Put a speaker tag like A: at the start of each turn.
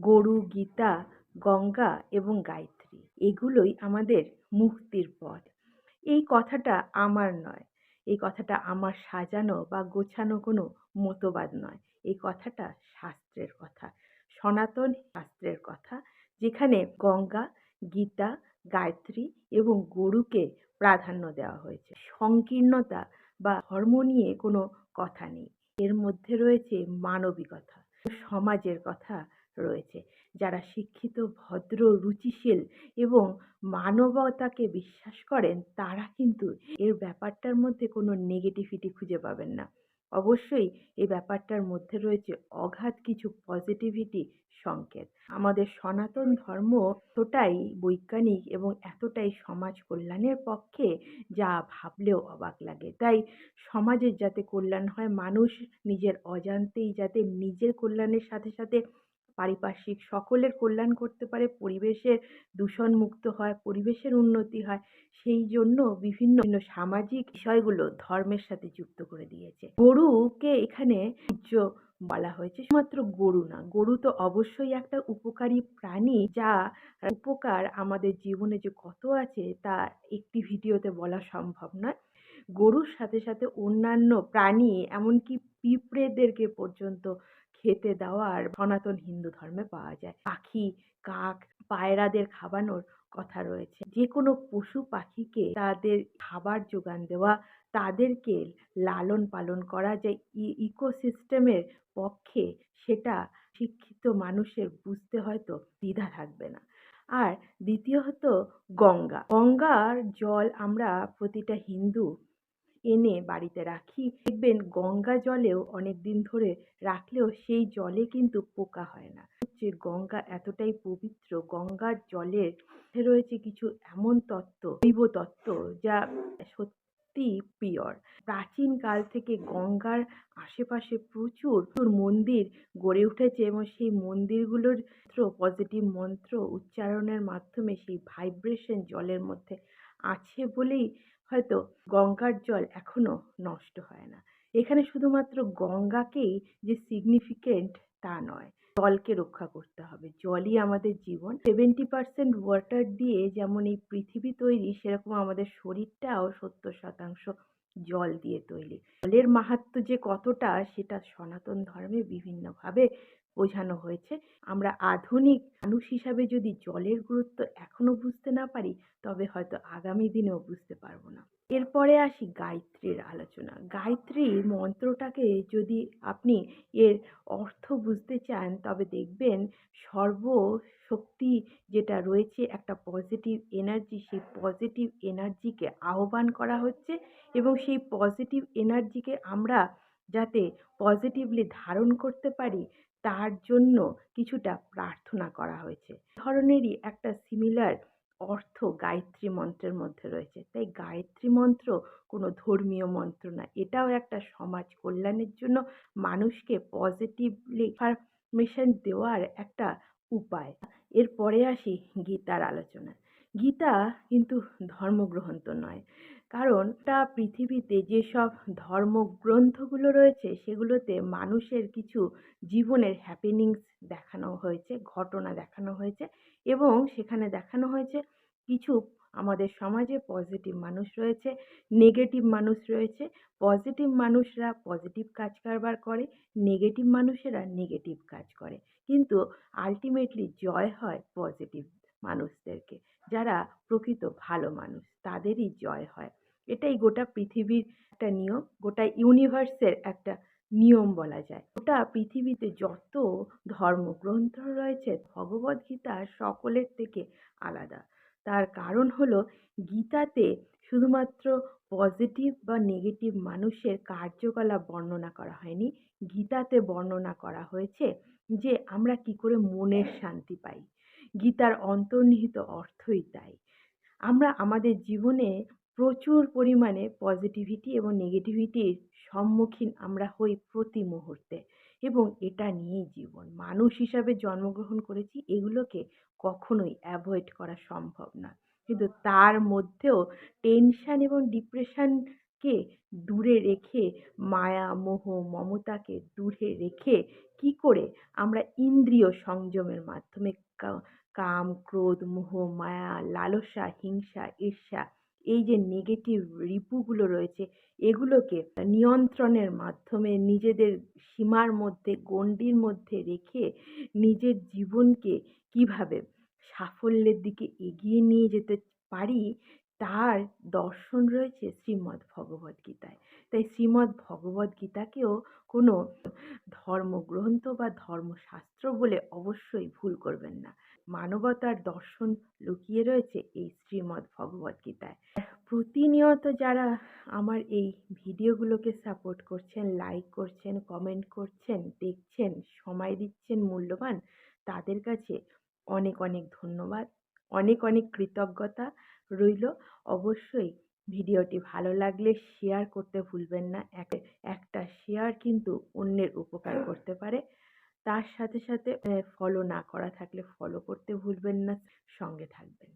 A: গরু, গীতা, গঙ্গা এবং গায়ত্রী। এগুলোই আমাদের মুক্তির পথ। এই কথাটা আমার নয়। এই কথাটা আমার সাজানো বা গোছানো কোনো মতবাদ নয়। এই কথাটা শাস্ত্রের কথা, সনাতন শাস্ত্রের কথা, যেখানে গঙ্গা, গীতা, গায়ত্রী এবং গরুকে প্রাধান্য দেওয়া হয়েছে। সংকীর্ণতা বা ধর্ম নিয়ে কোনো কথা নেই। এর মধ্যে রয়েছে মানবিকতা। সমাজের কথা রয়েছে। যারা শিক্ষিত, ভদ্র, রুচিশীল এবং মানবতাকে বিশ্বাস করেন, তারা কিন্তু এর ব্যাপারটার মধ্যে কোনো নেগেটিভিটি খুঁজে পাবেন না। অবশ্যই এই ব্যাপারটার মধ্যে রয়েছে অগাধ কিছু পজিটিভিটি সংকেত। আমাদের সনাতন ধর্ম এতটাই বৈজ্ঞানিক এবং এতটাই সমাজ কল্যাণের পক্ষে যা ভাবলেও অবাক লাগে। তাই সমাজের যাতে কল্যাণ হয়, মানুষ নিজের অজান্তেই যাতে নিজের কল্যাণের সাথে সাথে পারিপার্শ্বিক সকলের কল্যাণ করতে পারে, পরিবেশের দূষণমুক্ত হয়, পরিবেশের উন্নতি হয়, সেই জন্য বিভিন্ন সামাজিক বিষয়গুলো ধর্মের সাথে যুক্ত করে দিয়েছে। গরুকে এখানে পূজ্য বলা হয়েছে, শুধুমাত্র গরু না, গরু তো অবশ্যই একটা উপকারী প্রাণী যা উপকার আমাদের জীবনে যে কত আছে তা একটি ভিডিওতে বলা সম্ভব নয়। গরুর সাথে সাথে অন্যান্য প্রাণী, এমনকি পিঁপড়েদেরকে পর্যন্ত খেতে দেওয়ার সনাতন হিন্দু ধর্মে পাওয়া যায়। পাখি, কাক, পায়রাদের খাওয়ানোর কথা রয়েছে। যে কোনো পশু পাখিকে তাদের খাবার যোগান দেওয়া, তাদেরকে লালন পালন করা যায়। ইকোসিস্টেমের পক্ষে সেটা শিক্ষিত মানুষের বুঝতে হয়তো দ্বিধা থাকবে না। আর দ্বিতীয়ত গঙ্গা। গঙ্গার জল আমরা প্রতিটা হিন্দু এনে বাড়িতে রাখি। দেখবেন গঙ্গা জলেও অনেক দিন ধরে রাখলেও সেই জলে কিন্তু পোকা হয় না। হচ্ছে গঙ্গা এতটাই পবিত্র, গঙ্গার জলের রয়েছে কিছু এমন তত্ত্ব, জৈব তত্ত্ব যা সত্যি পিওর। প্রাচীন কাল থেকে গঙ্গার আশেপাশে প্রচুর প্রচুর মন্দির গড়ে উঠেছে এবং সেই মন্দিরগুলোর পজিটিভ মন্ত্র উচ্চারণের মাধ্যমে সেই ভাইব্রেশন জলের মধ্যে আছে বলেই হয়তো গঙ্গার জল এখনও নষ্ট হয় না। এখানে শুধুমাত্র গঙ্গাকেই যে সিগনিফিকেন্ট তা নয়, জলকে রক্ষা করতে হবে। জলই আমাদের জীবন। সেভেন্টি পার্সেন্ট ওয়াটার দিয়ে যেমন এই পৃথিবী তৈরি, সেরকম আমাদের শরীরটাও সত্তর শতাংশ জল দিয়ে তৈরি। জলের মাহাত্ম্য যে কতটা, সেটা সনাতন ধর্মে বিভিন্নভাবে বোঝানো হয়েছে। আমরা আধুনিক মানুষ হিসাবে যদি জলের গুরুত্ব এখনও বুঝতে না পারি, তবে হয়তো আগামী দিনেও বুঝতে পারব না। এরপরে আসি গায়ত্রীর আলোচনা। গায়ত্রী মন্ত্রটাকে যদি আপনি এর অর্থ বুঝতে চান, তবে দেখবেন সর্বশক্তি যেটা রয়েছে, একটা পজিটিভ এনার্জি সেই পজিটিভ এনার্জিকে আহ্বান করা হচ্ছে এবং সেই পজিটিভ এনার্জিকে আমরা যাতে পজিটিভলি ধারণ করতে পারি, তার জন্য কিছুটা প্রার্থনা করা হয়েছে। ধরনেরই একটা সিমিলার অর্থ গায়ত্রী মন্ত্রের মধ্যে রয়েছে। তাই গায়ত্রী মন্ত্র কোনো ধর্মীয় মন্ত্র না, এটাও একটা সমাজ কল্যাণের জন্য মানুষকে পজিটিভলি ইনফরমেশন দেওয়ার একটা উপায়। এরপরে আসি গীতার আলোচনা গীতা কিন্তু ধর্মগ্রন্থ নয়। কারণ তা পৃথিবীতে যেসব ধর্মগ্রন্থগুলো রয়েছে, সেগুলোতে মানুষের কিছু জীবনের হ্যাপেনিংস দেখানো হয়েছে, ঘটনা দেখানো হয়েছে এবং সেখানে দেখানো হয়েছে কিছু আমাদের সমাজে পজিটিভ মানুষ রয়েছে নেগেটিভ মানুষ রয়েছে। পজিটিভ মানুষরা পজিটিভ কাজ কারবার করে নেগেটিভ মানুষেরা নেগেটিভ কাজ করে। কিন্তু আলটিমেটলি জয় হয় পজিটিভ মানুষদেরকে। যারা প্রকৃত ভালো মানুষ, তাদেরই জয় হয়। এটাই গোটা পৃথিবীর একটা নিয়ম, গোটা ইউনিভার্সের একটা নিয়ম বলা যায়। গোটা পৃথিবীতে যত ধর্মগ্রন্থ রয়েছে ভগবদ্গীতা সকলের থেকে আলাদা। তার কারণ হলো, গীতাতে শুধুমাত্র পজিটিভ বা নেগেটিভ মানুষের কার্যকলাপ বর্ণনা করা হয়নি। গীতাতে বর্ণনা করা হয়েছে যে আমরা কি করে মনের শান্তি পাই। গীতার অন্তর্নিহিত অর্থই তাই। আমরা আমাদের জীবনে প্রচুর পরিমাণে পজিটিভিটি এবং নেগেটিভিটির সম্মুখীন আমরা হই প্রতি মুহূর্তে এবং এটা নিয়েই জীবন। মানুষ হিসাবে জন্মগ্রহণ করেছি এগুলোকে কখনোই অ্যাভয়েড করা সম্ভব না। কিন্তু তার মধ্যেও টেনশান এবং ডিপ্রেশান কে দূরে রেখে, মায়া, মোহ, মমতাকে দূরে রেখে কি করে আমরা ইন্দ্রিয় সংযমের মাধ্যমে কাম, ক্রোধ, মোহ, মায়া, লালসা, হিংসা, ঈর্ষা, এই যে নেগেটিভ রিপুগুলো রয়েছে, এগুলোকে নিয়ন্ত্রণের মাধ্যমে নিজেদের সীমার মধ্যে, গণ্ডির মধ্যে রেখে নিজের জীবনকে কীভাবে সাফল্যের দিকে এগিয়ে নিয়ে যেতে পারি, তার দর্শন রয়েছে শ্রীমদ্ ভগবদ গীতায়। তাই শ্রীমদ্ ভগবদ গীতাকেও কোনো ধর্মগ্রন্থ বা ধর্মশাস্ত্র বলে অবশ্যই ভুল করবেন না। মানবতার দর্শন লুকিয়ে রয়েছে এই শ্রীমদ্ ভগবদ গীতায়। প্রতিনিয়ত যারা আমার এই ভিডিওগুলোকে সাপোর্ট করছেন লাইক করছেন কমেন্ট করছেন, দেখছেন, সময় দিচ্ছেন মূল্যবান, তাদের কাছে অনেক অনেক ধন্যবাদ। অনেক অনেক কৃতজ্ঞতা রইল। অবশ্যই ভিডিওটি ভালো লাগলে শেয়ার করতে ভুলবেন না। এক- একটা শেয়ার কিন্তু অন্যের উপকার করতে পারে। তার সাথে সাথে ফলো না করা থাকলে ফলো করতে ভুলবেন না সঙ্গে থাকবেন।